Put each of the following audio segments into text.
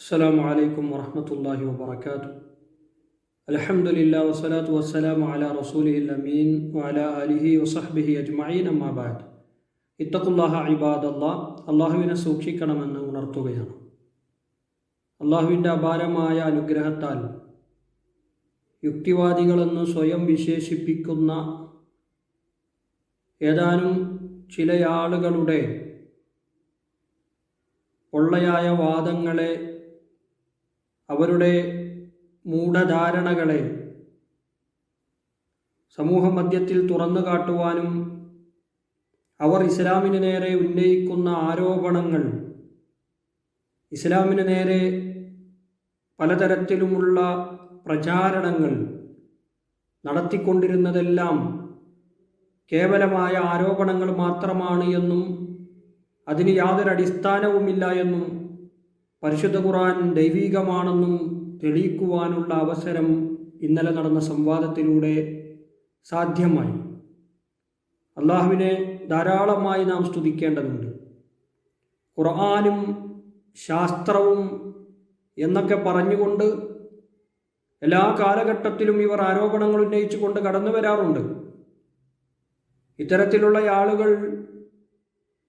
السلام عليكم ورحمة الله وبركاته الحمد لله والصلاة والسلام على رسوله الأمين وعلى آله وصحبه أجمعين أما بعد ഇത്തഖുല്ലാഹ ഇബാദല്ല അള്ളാഹുവിനെ സൂക്ഷിക്കണമെന്ന് ഉണർത്തുകയാണ് അള്ളാഹുവിൻ്റെ അപാരമായ അനുഗ്രഹത്താൽ യുക്തിവാദികളെന്ന് സ്വയം വിശേഷിപ്പിക്കുന്ന ഏതാനും ചില ആളുകളുടെ പൊള്ളയായ വാദങ്ങളെ അവരുടെ മൂഢധാരണകളെ സമൂഹ മധ്യത്തിൽ തുറന്നു കാട്ടുവാനും അവർ ഇസ്ലാമിന് നേരെ ഉന്നയിക്കുന്ന ആരോപണങ്ങൾ ഇസ്ലാമിന് നേരെ പലതരത്തിലുമുള്ള പ്രചാരണങ്ങൾ നടത്തിക്കൊണ്ടിരുന്നതെല്ലാം കേവലമായ ആരോപണങ്ങൾ മാത്രമാണ് എന്നും അതിന് യാതൊരു അടിസ്ഥാനവുമില്ല എന്നും പരിശുദ്ധ ഖുർആൻ ദൈവീകമാണെന്നും തെളിയിക്കുവാനുള്ള അവസരം ഇന്നലെ നടന്ന സംവാദത്തിലൂടെ സാധ്യമായി. അള്ളാഹുവിനെ ധാരാളമായി നാം സ്തുതിക്കേണ്ടതുണ്ട്. ഖുർആാനും ശാസ്ത്രവും എന്നൊക്കെ പറഞ്ഞുകൊണ്ട് എല്ലാ കാലഘട്ടത്തിലും ഇവർ ആരോപണങ്ങൾ ഉന്നയിച്ചുകൊണ്ട് കടന്നു വരാറുണ്ട് ഇത്തരത്തിലുള്ള ആളുകൾ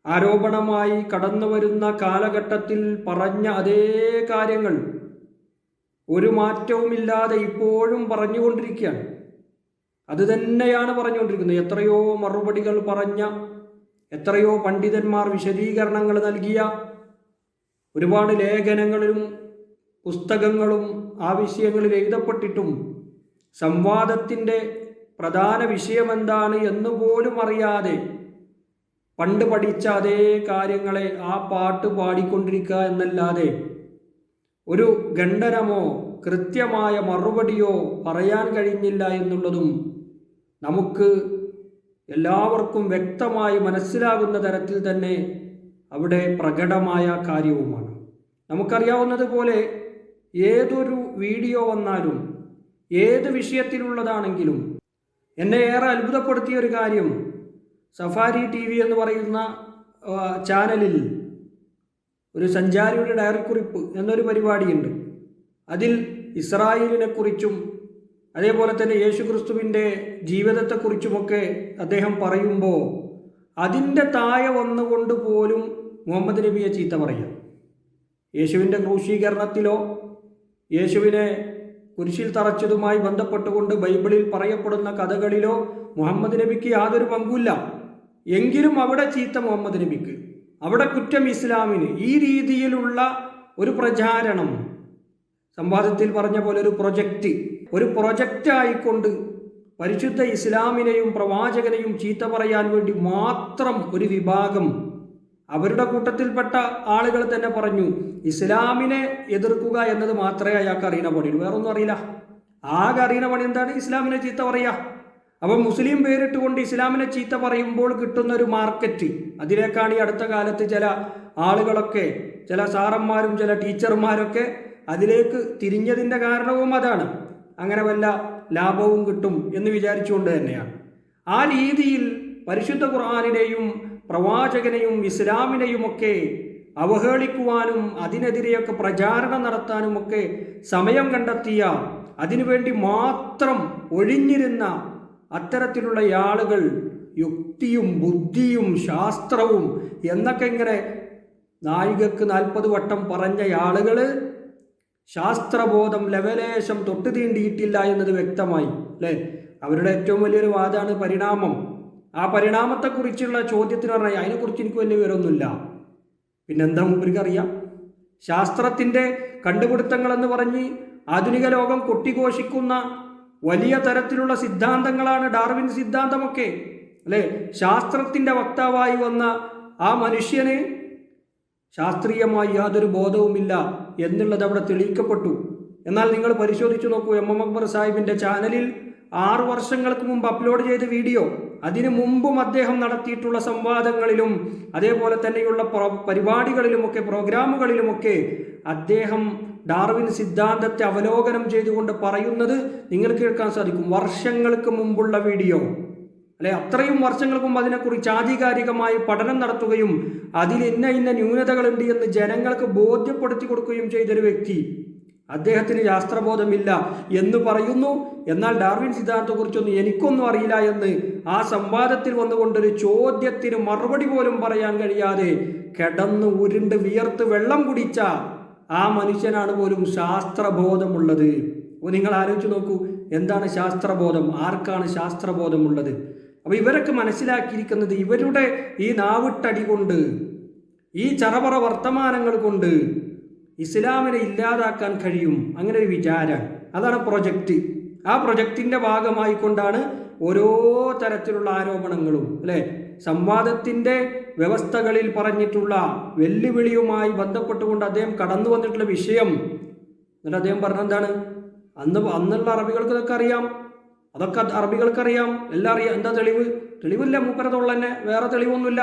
ആരോപണമായി കടന്നു വരുന്ന കാലഘട്ടത്തിൽ പറഞ്ഞ അതേ കാര്യങ്ങൾ. ഒരു മാറ്റവുമില്ലാതെ ഇപ്പോഴും പറഞ്ഞുകൊണ്ടിരിക്കുകയാണ്. അത് തന്നെയാണ് പറഞ്ഞുകൊണ്ടിരിക്കുന്നത്. എത്രയോ മറുപടികൾ പറഞ്ഞ എത്രയോ പണ്ഡിതന്മാർ വിശദീകരണങ്ങൾ നൽകിയ ഒരുപാട് ലേഖനങ്ങളിലും പുസ്തകങ്ങളും ആ വിഷയങ്ങളിൽ എഴുതപ്പെട്ടിട്ടും സംവാദത്തിന്റെ പ്രധാന വിഷയമെന്താണ് എന്ന് പോലും അറിയാതെ പണ്ട് പഠിച്ച അതേ കാര്യങ്ങളെ ആ പാട്ട് പാടിക്കൊണ്ടിരിക്കുക എന്നല്ലാതെ ഒരു ഖണ്ഡനമോ കൃത്യമായ മറുപടിയോ പറയാൻ കഴിഞ്ഞില്ല എന്നുള്ളതും നമുക്ക് എല്ലാവർക്കും വ്യക്തമായി മനസ്സിലാകുന്ന തരത്തിൽ തന്നെ അവിടെ പ്രകടമായ കാര്യവുമാണ്. നമുക്കറിയാവുന്നതുപോലെ ഏതൊരു വീഡിയോ വന്നാലും ഏത് വിഷയത്തിലുള്ളതാണെങ്കിലും എന്നെ ഏറെ അത്ഭുതപ്പെടുത്തിയ ഒരു കാര്യം സഫാരി ടി വി എന്ന് പറയുന്ന ചാനലിൽ ഒരു സഞ്ചാരിയുടെ ഡയറി കുറിപ്പ് എന്നൊരു പരിപാടിയുണ്ട്. അതിൽ ഇസ്രായേലിനെക്കുറിച്ചും അതേപോലെ തന്നെ യേശു ക്രിസ്തുവിന്റെ ജീവിതത്തെക്കുറിച്ചുമൊക്കെ അദ്ദേഹം പറയുമ്പോൾ അതിന്റെ താഴെ വന്നുകൊണ്ട് പോലും മുഹമ്മദ് നബിയെ ചീത്ത പറയാം. യേശുവിന്റെ ക്രൂശീകരണത്തിലോ യേശുവിനെ കുരിശിൽ തറച്ചതുമായി ബന്ധപ്പെട്ടുകൊണ്ട് ബൈബിളിൽ പറയപ്പെടുന്ന കഥകളിലോ മുഹമ്മദ് നബിക്ക് യാതൊരു പങ്കുമില്ല. എങ്കിലും അവിടെ ചീത്ത മുഹമ്മദ് നബിക്ക്. അവിടെ കുറ്റം ഇസ്ലാമിന്. ഈ രീതിയിലുള്ള ഒരു പ്രചാരണം സംവാദത്തിൽ പറഞ്ഞ പോലെ ഒരു പ്രൊജക്റ്റ് ഒരു പ്രൊജക്റ്റ് ആയിക്കൊണ്ട് പരിശുദ്ധ ഇസ്ലാമിനെയും പ്രവാചകനെയും ചീത്ത പറയാൻ വേണ്ടി മാത്രം ഒരു വിഭാഗം അവരുടെ കൂട്ടത്തിൽപ്പെട്ട ആളുകൾ തന്നെ പറഞ്ഞു ഇസ്ലാമിനെ എതിർക്കുക എന്നത് മാത്രമേ അയാൾക്ക് അറിയുന്ന പണിയുള്ളൂ. വേറൊന്നും അറിയില്ല. ആകെ അറിയുന്ന പണി എന്താണ്? ഇസ്ലാമിനെ ചീത്ത പറയുക അപ്പം മുസ്ലിം പേരിട്ടുകൊണ്ട് ഇസ്ലാമിനെ ചീത്ത പറയുമ്പോൾ കിട്ടുന്ന ഒരു മാർക്കറ്റ്. അതിലേക്കാണ് ഈ അടുത്ത കാലത്ത് ചില ആളുകളൊക്കെ ചില സാറന്മാരും ചില ടീച്ചർമാരൊക്കെ അതിലേക്ക് തിരിഞ്ഞതിന്റെ കാരണവും അതാണ്. അങ്ങനെ വല്ല ലാഭവും കിട്ടും എന്ന് വിചാരിച്ചുകൊണ്ട് തന്നെയാണ്. ആ രീതിയിൽ പരിശുദ്ധ ഖുർആാനിനെയും പ്രവാചകനെയും ഇസ്ലാമിനെയുമൊക്കെ അവഹേളിക്കുവാനും അതിനെതിരെയൊക്കെ പ്രചാരണം നടത്താനുമൊക്കെ സമയം കണ്ടെത്തിയ അതിനുവേണ്ടി മാത്രം ഒഴിഞ്ഞിരുന്ന അത്തരത്തിലുള്ള ആളുകൾ യുക്തിയും ബുദ്ധിയും ശാസ്ത്രവും എന്നൊക്കെ ഇങ്ങനെ നായികക്ക് നാൽപ്പത് വട്ടം പറഞ്ഞ ആളുകൾ ശാസ്ത്രബോധം ലവലേശം തൊട്ട് തീണ്ടിയിട്ടില്ല എന്നത് വ്യക്തമായി അല്ലേ? അവരുടെ ഏറ്റവും വലിയൊരു വാദമാണ് പരിണാമം. ആ പരിണാമത്തെക്കുറിച്ചുള്ള ചോദ്യത്തിന് പറഞ്ഞാൽ അതിനെക്കുറിച്ച് എനിക്ക് വലിയ വിവരമൊന്നുമില്ല. പിന്നെന്താ ശാസ്ത്രത്തിന്റെ ശാസ്ത്രത്തിന്റെ കണ്ടുപിടുത്തങ്ങളെന്ന് പറഞ്ഞ് ആധുനിക ലോകം കൊട്ടിഘോഷിക്കുന്ന വലിയ തരത്തിലുള്ള സിദ്ധാന്തങ്ങളാണ് ഡാർവിൻ സിദ്ധാന്തമൊക്കെ അല്ലേ? ശാസ്ത്രത്തിന്റെ വക്താവായി വന്ന ആ മനുഷ്യന് ശാസ്ത്രീയമായി യാതൊരു ബോധവുമില്ല എന്നുള്ളത് അവിടെ തെളിയിക്കപ്പെട്ടു. എന്നാൽ നിങ്ങൾ പരിശോധിച്ചു നോക്കൂ എം എം അക്ബർ സാഹിബിന്റെ ചാനലിൽ ആറു വർഷങ്ങൾക്ക് മുമ്പ് അപ്ലോഡ് ചെയ്ത വീഡിയോ അതിനു മുമ്പും അദ്ദേഹം നടത്തിയിട്ടുള്ള സംവാദങ്ങളിലും അതേപോലെ തന്നെയുള്ള പരിപാടികളിലുമൊക്കെ പ്രോഗ്രാമുകളിലുമൊക്കെ അദ്ദേഹം ഡാർവിൻ സിദ്ധാന്തത്തെ അവലോകനം ചെയ്തുകൊണ്ട് പറയുന്നത് നിങ്ങൾക്ക് കേൾക്കാൻ സാധിക്കും. വർഷങ്ങൾക്ക് മുമ്പുള്ള വീഡിയോ. അല്ലെ? അത്രയും വർഷങ്ങൾക്ക് മുമ്പ് അതിനെക്കുറിച്ച് ആധികാരികമായി പഠനം നടത്തുകയും അതിൽ ഇന്ന ഇന്ന ന്യൂനതകളുണ്ട് എന്ന് ജനങ്ങൾക്ക് ബോധ്യപ്പെടുത്തി കൊടുക്കുകയും ചെയ്തൊരു വ്യക്തി. അദ്ദേഹത്തിന് ശാസ്ത്രബോധമില്ല എന്ന് പറയുന്നു. എന്നാൽ ഡാർവിൻ സിദ്ധാന്തത്തെക്കുറിച്ചൊന്നും എനിക്കൊന്നും അറിയില്ല എന്ന് ആ സംവാദത്തിൽ വന്നുകൊണ്ടൊരു ചോദ്യത്തിന് മറുപടി പോലും പറയാൻ കഴിയാതെ കിടന്ന് ഉരുണ്ട് വിയർത്ത് വെള്ളം കുടിച്ച ആ മനുഷ്യനാണ് പോലും ശാസ്ത്രബോധമുള്ളത്. നിങ്ങൾ ആലോചിച്ച് നോക്കൂ എന്താണ് ശാസ്ത്രബോധം? ആർക്കാണ് ശാസ്ത്രബോധമുള്ളത്? അപ്പോൾ ഇവരൊക്കെ മനസ്സിലാക്കിയിരിക്കുന്നത് ഇവരുടെ ഈ നാവിട്ടടി കൊണ്ട് ഈ ചറപറ വർത്തമാനങ്ങൾ കൊണ്ട് ഇസ്ലാമിനെ ഇല്ലാതാക്കാൻ കഴിയും. അങ്ങനെ ഒരു വിചാരം. അതാണ് പ്രൊജക്റ്റ് ആ പ്രൊജക്റ്റിന്റെ ഭാഗമായിക്കൊണ്ടാണ് ഓരോ തരത്തിലുള്ള ആരോപണങ്ങളും അല്ലെ? സംവാദത്തിന്റെ വ്യവസ്ഥകളിൽ പറഞ്ഞിട്ടുള്ള വെല്ലുവിളിയുമായി ബന്ധപ്പെട്ടുകൊണ്ട് അദ്ദേഹം കടന്നു വന്നിട്ടുള്ള വിഷയം. എന്നിട്ട് അദ്ദേഹം പറഞ്ഞെന്താണ് അന്ന് അന്നുള്ള അറബികൾക്ക് ഇതൊക്കെ അറിയാം. അതൊക്കെ അറബികൾക്കറിയാം എല്ലാം അറിയാം. എന്താ തെളിവ്? തെളിവില്ല മൂപ്പരതുള്ള തന്നെ. വേറെ തെളിവൊന്നുമില്ല.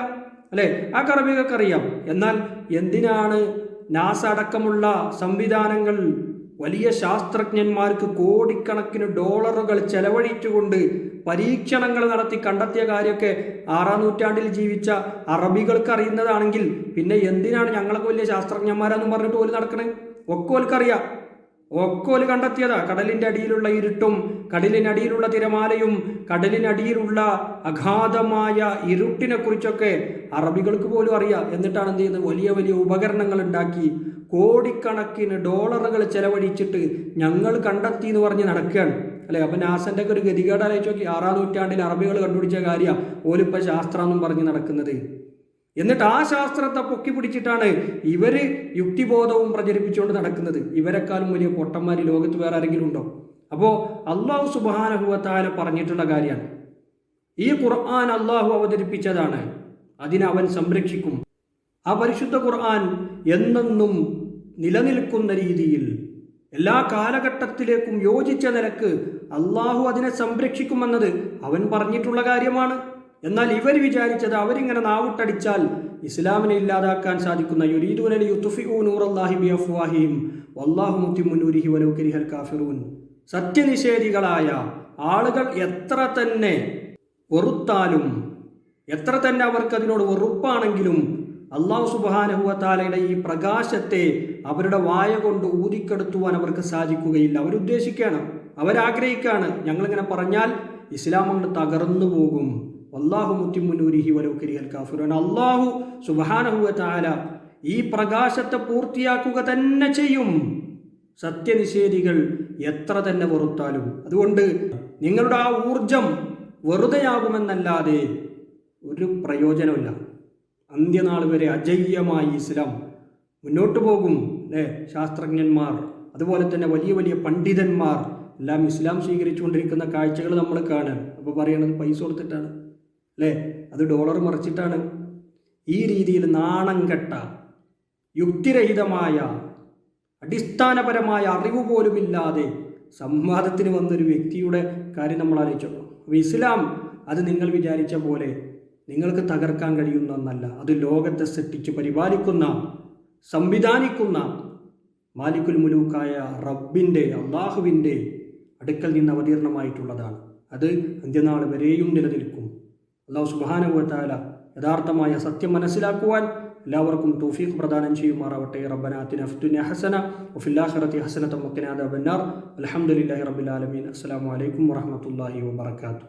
അല്ലേ? ആ അറബികൾക്ക് അറിയാം. എന്നാൽ എന്തിനാണ് നാസ അടക്കമുള്ള സംവിധാനങ്ങൾ വലിയ ശാസ്ത്രജ്ഞന്മാർക്ക് കോടിക്കണക്കിന് ഡോളറുകൾ ചെലവഴിച്ചുകൊണ്ട് പരീക്ഷണങ്ങൾ നടത്തി കണ്ടെത്തിയ കാര്യമൊക്കെ ആറാം നൂറ്റാണ്ടിൽ ജീവിച്ച അറബികൾക്ക് അറിയുന്നതാണെങ്കിൽ പിന്നെ എന്തിനാണ് ഞങ്ങളൊക്കെ വലിയ ശാസ്ത്രജ്ഞന്മാരാന്നും പറഞ്ഞിട്ട് ഓൽ നടക്കണേ? ഒക്കെ ഓൽക്കറിയാം. ഒക്കോൽ കണ്ടെത്തിയതാ. കടലിന്റെ അടിയിലുള്ള ഇരുട്ടും കടലിനടിയിലുള്ള തിരമാലയും കടലിനടിയിലുള്ള അഗാധമായ ഇരുട്ടിനെ കുറിച്ചൊക്കെ അറബികൾക്ക് പോലും അറിയാം. എന്നിട്ടാണ് എന്ത് ചെയ്യുന്നത്? വലിയ വലിയ ഉപകരണങ്ങൾ ഉണ്ടാക്കി കോടിക്കണക്കിന് ഡോളറുകൾ ചെലവഴിച്ചിട്ട് ഞങ്ങൾ കണ്ടെത്തി എന്ന് പറഞ്ഞ് നടക്കുകയാണ്. അല്ലേ? അപ്പൊ നാസന്റെ ഒക്കെ ഒരു ഗതികേട് ആലോചിച്ച് നോക്കി. ആറാം നൂറ്റാണ്ടിൽ അറബികൾ കണ്ടുപിടിച്ച കാര്യമാണ് ഓലിപ്പ ശാസ്ത്രം എന്നും പറഞ്ഞ് നടക്കുന്നത്. എന്നിട്ട് ആ ശാസ്ത്രത്തെ പൊക്കി പിടിച്ചിട്ടാണ് ഇവർ യുക്തിബോധവും പ്രചരിപ്പിച്ചുകൊണ്ട് നടക്കുന്നത്. ഇവരെക്കാളും വലിയ പൊട്ടന്മാർ ലോകത്ത് വേറെ ആരെങ്കിലും ഉണ്ടോ? അപ്പോൾ അള്ളാഹു സുബാനഹുവത്താല പറഞ്ഞിട്ടുള്ള കാര്യമാണ്. ഈ ഖുർആൻ അള്ളാഹു അവതരിപ്പിച്ചതാണ്. അതിനെ അവൻ സംരക്ഷിക്കും. ആ പരിശുദ്ധ ഖുർആൻ എന്നെന്നും നിലനിൽക്കുന്ന രീതിയിൽ എല്ലാ കാലഘട്ടത്തിലേക്കും യോജിച്ച നിലയ്ക്ക് അള്ളാഹു അതിനെ സംരക്ഷിക്കുമെന്നത് അവൻ പറഞ്ഞിട്ടുള്ള കാര്യമാണ്. എന്നാൽ ഇവർ വിചാരിച്ചത് അവരിങ്ങനെ നാവിട്ടടിച്ചാൽ ഇസ്ലാമിനെ ഇല്ലാതാക്കാൻ സാധിക്കുന്ന കാഫിറൂൻ. സത്യനിഷേധികളായ ആളുകൾ എത്ര തന്നെ വെറുത്താലും എത്ര തന്നെ അവർക്ക് അതിനോട് വെറുപ്പാണെങ്കിലും അള്ളാഹു സുബാനഹുവത്താലയുടെ ഈ പ്രകാശത്തെ അവരുടെ വായ കൊണ്ട് ഊതിക്കെടുത്തുവാൻ അവർക്ക് സാധിക്കുകയില്ല. അവരുദ്ദേശിക്കുകയാണ് അവരാഗ്രഹിക്കുകയാണ്. ഞങ്ങളിങ്ങനെ പറഞ്ഞാൽ ഇസ്ലാം അങ്ങോട്ട് തകർന്നു പോകും. അള്ളാഹു മുത്തിമുന്നൂരിഹി വലൗക്കരിയൽ കാഫുരൻ അള്ളാഹു സുബാനഹുവാല ഈ പ്രകാശത്തെ പൂർത്തിയാക്കുക തന്നെ ചെയ്യും. സത്യനിഷേധികൾ എത്ര തന്നെ വെറുത്താലും. അതുകൊണ്ട് നിങ്ങളുടെ ആ ഊർജം വെറുതെയാകുമെന്നല്ലാതെ ഒരു പ്രയോജനമില്ല അന്ത്യനാൾ വരെ അജയ്യമായി ഇസ്ലാം മുന്നോട്ട് പോകും അല്ലേ? ശാസ്ത്രജ്ഞന്മാർ അതുപോലെ തന്നെ വലിയ വലിയ പണ്ഡിതന്മാർ എല്ലാം ഇസ്ലാം സ്വീകരിച്ചുകൊണ്ടിരിക്കുന്ന കാഴ്ചകൾ നമ്മൾ കാണാൻ അപ്പോൾ പറയണത് പൈസ കൊടുത്തിട്ടാണ്. അല്ലേ അത് ഡോളർ മറിച്ചിട്ടാണ്. ഈ രീതിയിൽ നാണം കെട്ട യുക്തിരഹിതമായ അടിസ്ഥാനപരമായ അറിവ് പോലുമില്ലാതെ സംവാദത്തിന് വന്നൊരു വ്യക്തിയുടെ കാര്യം നമ്മൾ ആലോചിച്ചു അപ്പോൾ ഇസ്ലാം അത് നിങ്ങൾ വിചാരിച്ച പോലെ നിങ്ങൾക്ക് തകർക്കാൻ കഴിയുന്ന ഒന്നല്ല. അത് ലോകത്തെ സൃഷ്ടിച്ച് പരിപാലിക്കുന്ന സംവിധാനിക്കുന്ന മാലിക്കുൽ മുലൂക്കായ റബ്ബിന്റെ അള്ളാഹുവിന്റെ അടുക്കൽ നിന്ന് അവതീർണമായിട്ടുള്ളതാണ്. അത് അന്ത്യനാൾ വരെയും നിലനിൽക്കും. അള്ളാഹു സുബാനുവത്താല യഥാർത്ഥമായ സത്യം മനസ്സിലാക്കുവാൻ എല്ലാവർക്കും തൗഫീഖ് പ്രദാനം ചെയ്യുമാറാവട്ടെ റബ്ബനാത്തിന് അഫ്തുന ഹസന വഫില്ലാഖിറത്തി ഹസനത്തം വക്കിനാദ ബന്നാർ അലഹമുല്ലാഹി റബ്ബിൽ ആലമീൻ അസ്സലാമു അലൈക്കും വറഹമത്തല്ലാഹി വബർക്കാത്തു